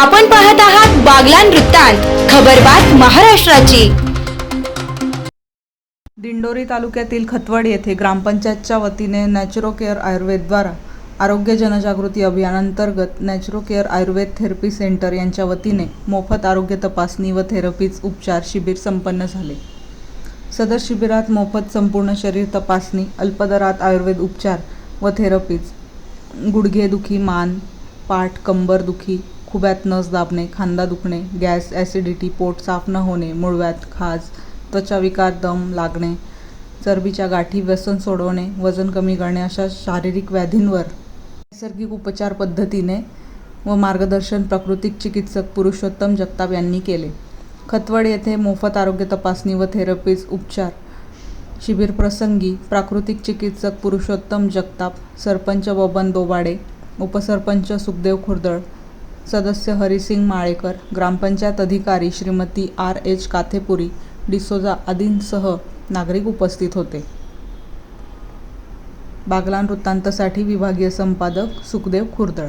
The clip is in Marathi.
आपण पाहत आहात बागलान वृत्तांत खबरबात महाराष्ट्राची. दिंडोरी तालुक्यातील खतवड येथे ग्रामपंचायतच्या वतीने नॅचरो केअर आयुर्वेदद्वारा आरोग्य जनजागृती अभियानांतर्गत naturo care Ayurveda therapy centre यांच्या वतीने मोफत आरोग्य तपासणी व थेरपीज उपचार शिबिर संपन्न झाले. सदर शिबिरात मोफत संपूर्ण शरीर तपासणी अल्पदरात आयुर्वेद उपचार व थेरपीज गुडघेदुखी मान पाठ कंबर दुखी खुब्यात नस दाबणे खांदा दुखणे गॅस ॲसिडिटी पोट साफ न होणे मुळव्यात खाज त्वचाविकार दम लागणे चरबीच्या गाठी व्यसन सोडवणे वजन कमी करणे अशा शारीरिक व्याधींवर नैसर्गिक उपचार पद्धतीने व मार्गदर्शन प्राकृतिक चिकित्सक पुरुषोत्तम जगताप यांनी केले. खतवड येथे मोफत आरोग्य तपासणी व थेरपीज उपचार शिबिर प्रसंगी प्राकृतिक चिकित्सक पुरुषोत्तम जगताप सरपंच बबन दोबाडे उपसरपंच सुखदेव खुर्दळ सदस्य हरिसिंग माळेकर ग्रामपंचायत अधिकारी श्रीमती आर एच काथेपुरी डिसोजा आदींसह नागरिक उपस्थित होते. बागलान वृत्तांतसाठी विभागीय संपादक सुखदेव खुर्दळ.